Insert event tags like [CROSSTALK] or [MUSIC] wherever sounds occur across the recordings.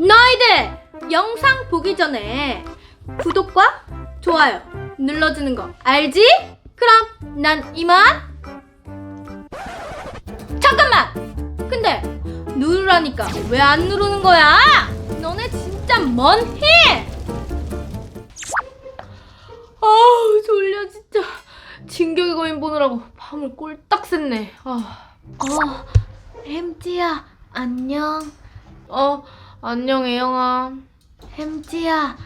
너희들 영상 보기 전에 구독과 좋아요 눌러주는 거 알지? 그럼 난 이만 잠깐만 근데 누르라니까 왜 안 누르는 거야? 너네 진짜 뭔해 아우 졸려 진짜 진격의 거인 보느라고 밤을 꼴딱 샜네 아. 어 햄찌야 안녕 어 안녕 애영아 햄찌야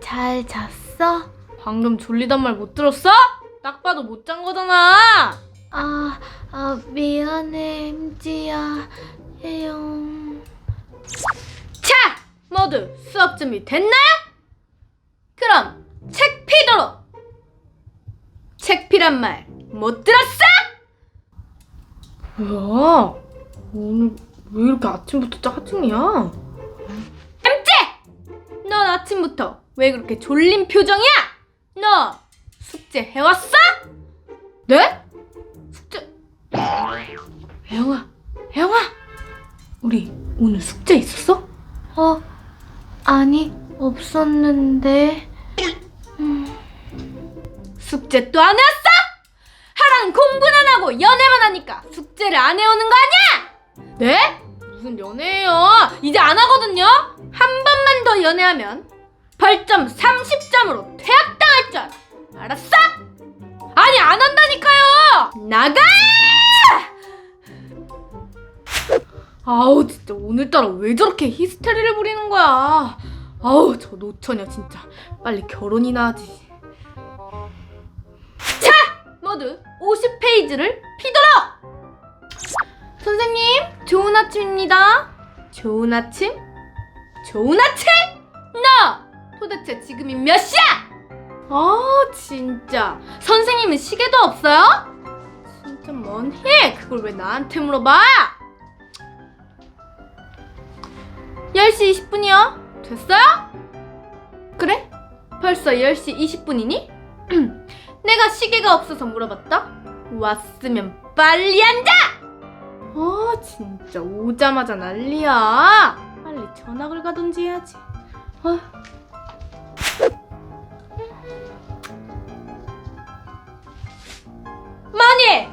잘 잤어? 방금 졸리단 말 못 들었어? 딱 봐도 못 잔 거잖아 아, 아 미안해 햄찌야 혜영 자 모두 수업 준비 됐나요? 그럼 책 피도록 책 피란 말 못 들었어? 뭐야 오늘 왜 이렇게 아침부터 짜증이야? 햄찌! 넌 아침부터 왜 그렇게 졸린 표정이야? 너 숙제 해왔어? 네? 숙제 혜영아 혜영아 우리 오늘 숙제 있었어? 어 아니 없었는데 숙제 또안 해왔어? 하라는 공부는 안 하고 연애만 하니까 숙제를 안 해오는 거 아니야? 네? 무슨 연애예요? 이제 안 하거든요? 한 번만 더 연애하면 벌점 30점으로 퇴학당할 줄. 알았어? 아니 안 한다니까요! 나가! 아우 진짜 오늘따라 왜 저렇게 히스테리를 부리는 거야 아우 저 노처녀 진짜 빨리 결혼이나 하지 자 모두 50페이지를 피도록 선생님 좋은 아침입니다 좋은 아침? 좋은 아침? 너 도대체 지금이 몇 시야? 아 진짜 선생님은 시계도 없어요? 진짜 뭔해 그걸 왜 나한테 물어봐 10시 20분이요 됐어요? 그래? 벌써 10시 20분이니? [CLEARS THROAT] 내가 시계가 없어서 물어봤다 왔으면 빨리 앉아! 아 진짜 오자마자 난리야 빨리 전학을 가든지 해야지 아. 마니!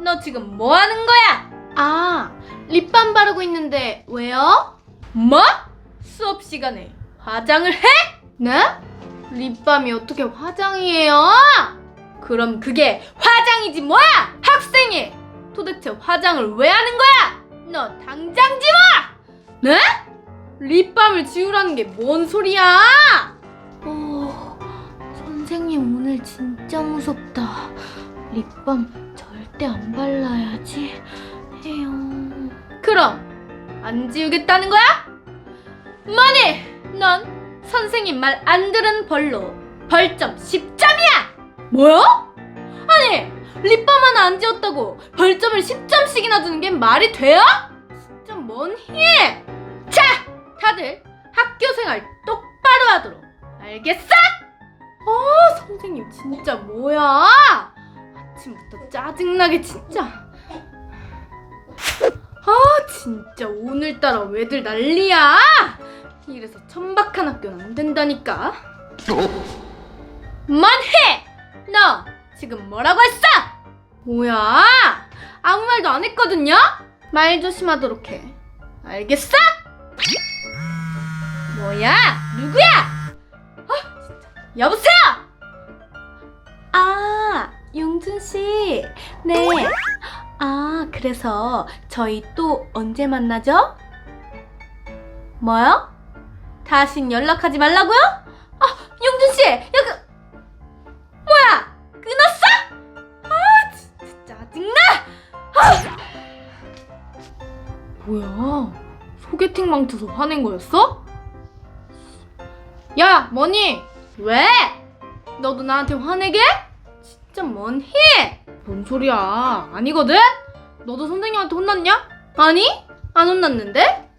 너 지금 뭐 하는 거야? 아, 립밤 바르고 있는데 왜요? 뭐? 수업 시간에 화장을 해? 네? 립밤이 어떻게 화장이에요? 그럼 그게 화장이지 뭐야? 학생이 도대체 화장을 왜 하는 거야? 너 당장 지워! 네? 립밤을 지우라는 게 뭔 소리야? 오, 선생님 오늘 진짜 무섭다. 립밤 절대 안 발라야지. 해요. 그럼 안 지우겠다는 거야? 뭐니? 넌 선생님 말 안 들은 벌로 벌점 10점이야. 뭐야? 아니 립밤 하나 안 지웠다고 벌점을 10점씩이나 주는 게 말이 돼요? 진짜 뭔 희? 자, 다들 학교 생활 똑바로 하도록 알겠어? 아, 선생님 진짜 뭐야? 아침부터 짜증나게 진짜. 아, 진짜 오늘따라 왜들 난리야? 이래서 천박한 학교는 안 된다니까. 만해! 너 지금 뭐라고 했어? 뭐야? 아무 말도 안 했거든요? 말 조심하도록 해. 알겠어? 뭐야? 누구야? 아, 진짜. 여보세요? 아, 용준 씨. 네. 아, 그래서 저희 또 언제 만나죠? 뭐요? 다신 연락하지 말라고요? 아, 용준 씨. 여기 뭐야? 소개팅 망쳐서 화낸 거였어? 야, 뭐니? 왜? 너도 나한테 화내게? 진짜 뭔 해? 뭔 소리야? 아니거든? 너도 선생님한테 혼났냐? 아니? 안 혼났는데?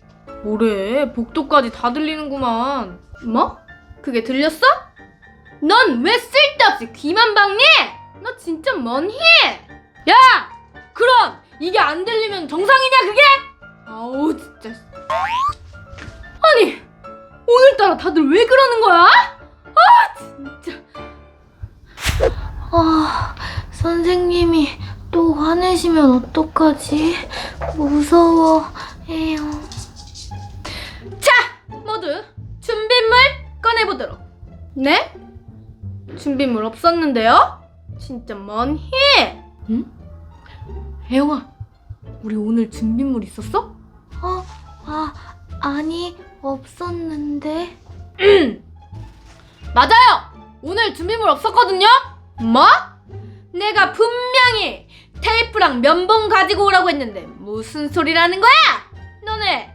뭐래? 복도까지 다 들리는구만. 뭐? 그게 들렸어? 넌 왜 쓸데없이 귀만 박니? 너 진짜 뭔 해? 야! 그럼 이게 안 들리면 정상이냐 그게? 아우 진짜. 오늘따라 다들 왜 그러는 거야? 아 진짜. 아, 선생님이 또 화내시면 어떡하지? 무서워해요. 자, 모두 준비물 꺼내보도록. 네? 준비물 없었는데요? 진짜 먼 히. 응? 혜영아, 우리 오늘 준비물 있었어? 어, 아, 아니, 없었는데. [CLEARS THROAT] 맞아요! 오늘 준비물 없었거든요? 뭐? 내가 분명히 테이프랑 면봉 가지고 오라고 했는데 무슨 소리라는 거야? 너네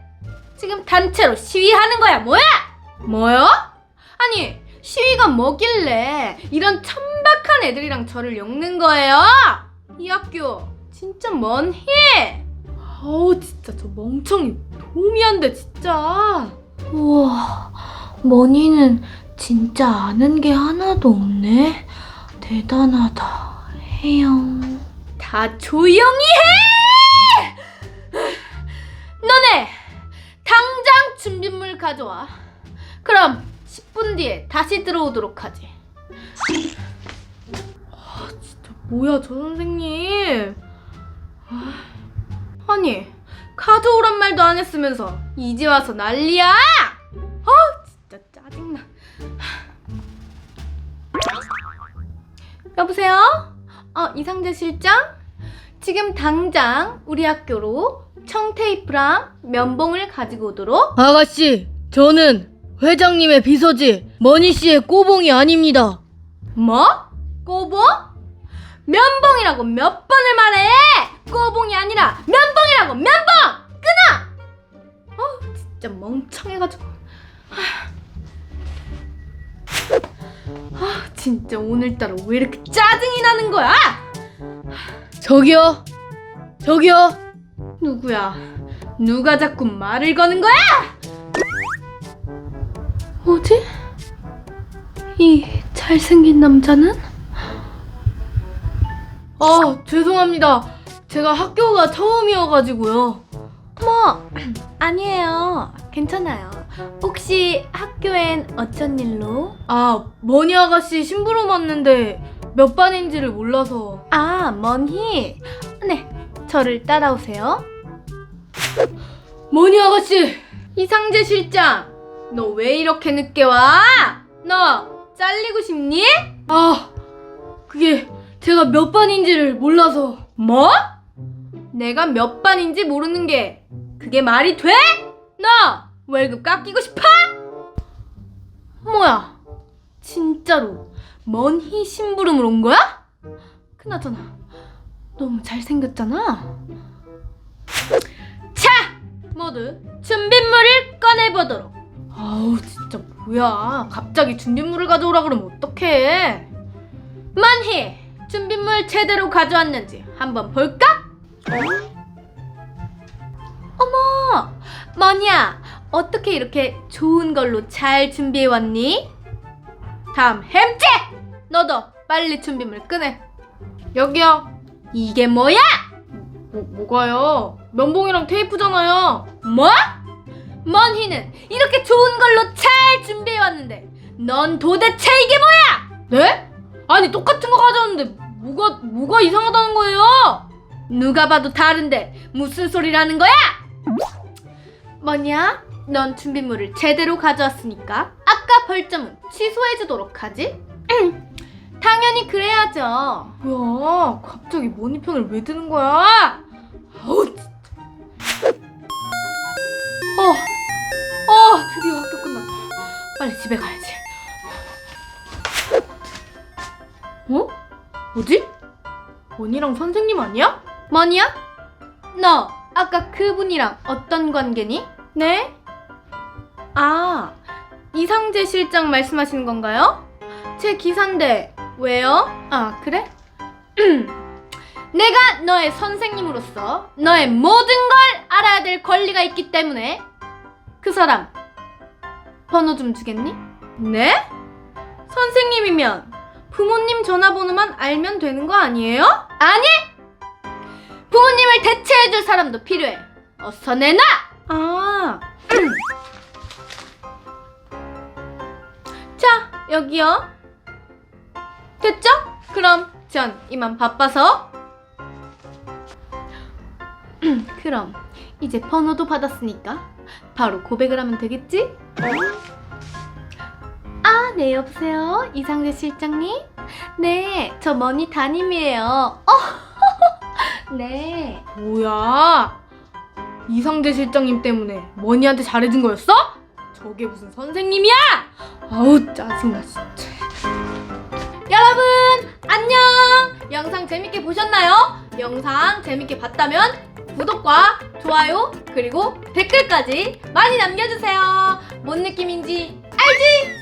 지금 단체로 시위하는 거야 뭐야? 뭐요? 아니 시위가 뭐길래 이런 천박한 애들이랑 저를 엮는 거예요? 이 학교 진짜 먼 해! 아우 진짜 저 멍청이 도움이 안 돼 진짜 우와, 머니는 진짜 아는 게 하나도 없네. 대단하다, 혜영. 다 조용히 해! 너네 당장 준비물 가져와. 그럼 10분 뒤에 다시 들어오도록 하지. 아, 진짜 뭐야 저 선생님. 아, 아니 가져오란 말도 안 했으면서 이제 와서 난리야. 아 진짜 짜증나. 여보세요? 어, 이상재 실장? 지금 당장 우리 학교로 청테이프랑 면봉을 가지고 오도록. 아가씨, 저는 회장님의 비서지 머니 씨의 꼬봉이 아닙니다. 뭐? 꼬봉? 면봉이라고 몇 번을 말해! 꼬봉이 아니라 면봉이라고 면봉! 끊어! 어, 진짜 멍청해가지고. 하. 아, 진짜 오늘따라 왜 이렇게 짜증이 나는 거야? 저기요, 저기요. 누구야? 누가 자꾸 말을 거는 거야? 뭐지? 이 잘생긴 남자는? 아, 죄송합니다. 제가 학교가 처음이어가지고요. 뭐, [CLEARS THROAT] 아니에요. 괜찮아요. 혹시 학교엔 어쩐 일로? 아, 머니 아가씨 심부름 왔는데 몇 반인지를 몰라서. 아, 머니? 네, 저를 따라오세요. 머니 아가씨! 이상재 실장! 너 왜 이렇게 늦게 와? 너 잘리고 싶니? 아, 그게 제가 몇 반인지를 몰라서. 뭐? 내가 몇 반인지 모르는 게 그게 말이 돼? 너 월급 깎이고 싶어? 뭐야? 진짜로 먼희 심부름을 온 거야? 그나저나 너무 잘생겼잖아. 자, 모두 준비물을 꺼내보도록. 아우 진짜 뭐야? 갑자기 준비물을 가져오라 그러면 어떡해? 만희 준비물 제대로 가져왔는지 한번 볼까? 어머, 머니야, 어떻게 이렇게 좋은 걸로 잘 준비해 왔니? 다음 햄찌, 너도 빨리 준비물 꺼내. 여기요. 이게 뭐야? 뭐, 뭐가요? 면봉이랑 테이프잖아요. 뭐? 먼희는 이렇게 좋은 걸로 잘 준비해 왔는데 넌 도대체 이게 뭐야? 네? 아니 똑같은 거 가져왔는데 뭐가 뭐가 이상하다는 거예요? 누가 봐도 다른데 무슨 소리라는 거야? 뭐냐? 넌 준비물을 제대로 가져왔으니까 아까 벌점은 취소해주도록 하지? 당연히 그래야죠. 뭐야? 갑자기 머니 편을 왜 드는 거야? 아우 진짜. 어, 어, 드디어 학교 끝났다. 빨리 집에 가야지. 머니랑 선생님 아니야? 머니야? 너 아까 그분이랑 어떤 관계니? 네? 아, 이상재 실장 말씀하시는 건가요? 제 기사인데 왜요? 아, 그래? [CLEARS THROAT] 내가 너의 선생님으로서 너의 모든 걸 알아야 될 권리가 있기 때문에 그 사람 번호 좀 주겠니? 네? 선생님이면 부모님 전화번호만 알면 되는 거 아니에요? 아니! 부모님을 대체해줄 사람도 필요해. 어서 내놔! 아. [CLEARS THROAT] 여기요. 됐죠? 그럼 전 이만 바빠서 [CLEARS THROAT] 그럼 이제 번호도 받았으니까 바로 고백을 하면 되겠지? 아, 네, 여보세요. 이상재 실장님? 네, 저 머니 담임이에요. 어, [LAUGHS] 네. 뭐야? 이상재 실장님 때문에 머니한테 잘해준 거였어? 저게 무슨 선생님이야? 아우 짜증나 진짜. 여러분, 안녕! 영상 재밌게 보셨나요? 영상 재밌게 봤다면 구독과 좋아요, 그리고 댓글까지 많이 남겨주세요. 뭔 느낌인지 알지?